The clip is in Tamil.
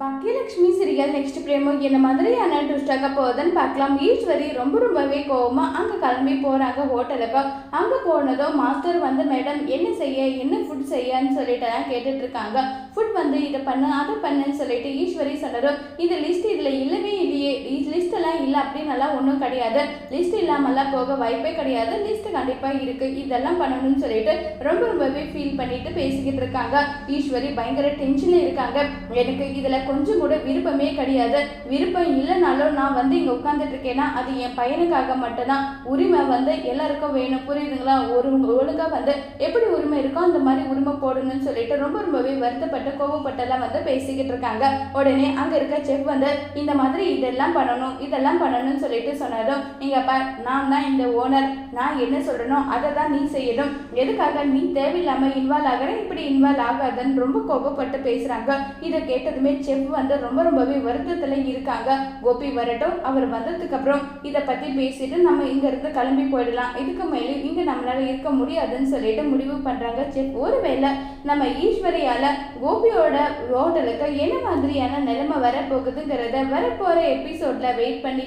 பாக்கியலட்சுமி சீரியல் நெக்ஸ்ட் பிரேமோ என்ன மாதிரியான ட்விஸ்டாக போகுதுன்னு பார்க்கலாம். ஈஸ்வரி ரொம்ப ரொம்பவே கோவமா அங்கே கிளம்பி போகிறாங்க ஹோட்டலுக்கு அங்கே போனதும் மாஸ்டர் வந்து மேடம் என்ன செய்ய? என்ன ஃபுட் செய்யன்னு சொல்லிட்டு எல்லாம் கேட்டுட்டு இருக்காங்க. ஃபுட் வந்து இதை பண்ணு அதை பண்ணுன்னு சொல்லிட்டு ஈஸ்வரி சொன்னதும் இந்த லிஸ்ட் இதில் இல்லவே இல்லையே. இல்லை அப்படின்னு எல்லாம் ஒன்றும் கிடையாது. லிஸ்ட் இல்லாமலாம் போக வாய்ப்பே கிடையாது. லிஸ்ட் கண்டிப்பாக இருக்கு. இதெல்லாம் பண்ணணும்னு சொல்லிட்டு ரொம்ப ரொம்பவே ஃபீல் பண்ணிட்டு பேசிக்கிட்டு இருக்காங்க. ஈஸ்வரி பயங்கர டென்ஷனில் இருக்காங்க. எனக்கு இதில் கொஞ்சம் கூட விருப்பமே கிடையாது. விருப்பம் இல்லைனாலும் நான் வந்து இங்கே உட்காந்துட்டு இருக்கேன்னா அது என் பையனுக்காக மட்டும்தான். உரிமை வந்து எல்லாருக்கும் வேணும். புரியுதுங்களா? ஒரு ஒழுங்காக வந்து எப்படி உரிமை இருக்கோ அந்த மாதிரி உரிமை போடணும்னு சொல்லிட்டு ரொம்ப ரொம்பவே வருத்தப்பட்டு கோவப்பட்டெல்லாம் வந்து பேசிக்கிட்டு இருக்காங்க. உடனே அங்கே இருக்க செஃப் வந்து இந்த மாதிரி இதெல்லாம் பண்ணணும். இதெல்லாம் பண்ணணும்னு சொல்லிட்டு சொன்னதும் நீங்கள் பார் நான் தான் இந்த ஓனர் நான் என்ன சொல்கிறனோ அதை தான் நீ செய்யணும். எதுக்காக நீ தேவையில்லாம இன்வால்வ் ஆகிற? இப்படி இன்வால்வ் ஆகாதன்னு ரொம்ப கோபப்பட்டு பேசுறாங்க. இதை கேட்டதுமே செஃப் வந்து ரொம்ப ரொம்பவே வருத்தத்துல இருக்காங்க. கோபி வரட்டும் அவர் வந்ததுக்கு அப்புறம் இதை பத்தி பேசிட்டு நம்ம இங்க இருந்து கிளம்பி போயிடலாம். இதுக்கு மேலே இங்க நம்மளால இருக்க முடியாதுன்னு சொல்லிட்டு முடிவு பண்றாங்க செஃப் ஒருவேளை நம்ம ஈஸ்வரியால கோபியோட ஹோட்டலுக்கு என்ன மாதிரியான நிலைமை வர போகுதுங்கிறத வரப்போற எபிசோட்ல வெயிட் பண்ணி